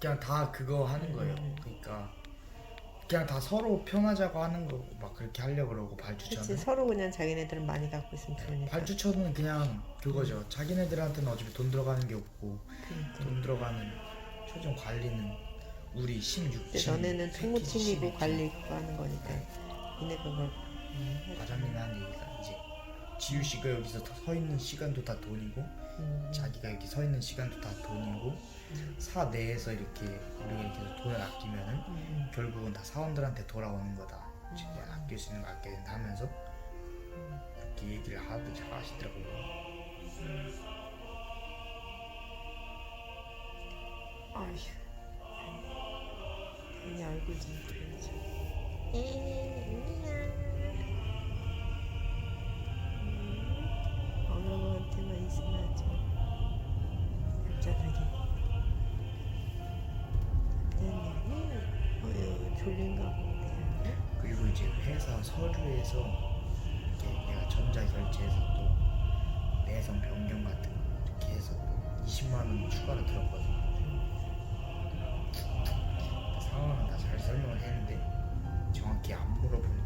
그냥 다 그거 하는 거예요. 음. 그러니까 그냥 다 서로 편하자고 하는 거막 그렇게 하려고 그러고 발주처는 서로 그냥 자기네들은 많이 갖고 있으면 좋으니까 발주처는 그냥 그거죠. 자기네들한테는 어차피 돈 들어가는 게 없고 그러니까. 돈 들어가는 최종 관리는 우리 16층 근데 너네는 총무팀이고 관리 그거 하는 거니까 니네 그걸 음, 과장님이 하는 얘기가 이제 지우 씨가 여기서 서 있는 시간도 다 돈이고 음, 자기가 여기 서 있는 시간도 다 돈이고 사 내에서 이렇게 우리가 이렇게 돈을 아끼면은 음, 결국은 다 사원들한테 돌아오는 거다. 이제 아낄 수 있는 거 아껴야 된다 하면서 그렇게 얘기를 하더 하시더라고요. 아휴. 언니 얼굴 좀 보여줘 졸린가 본데 그리고 이제 회사 서류에서 이렇게 내가 전자 결제해서 또 내성 변경 같은 거 이렇게 해서 또 20만 원 추가로 들었거든요. 상황은 다 잘 설명을 했는데 정확히 안 물어보니까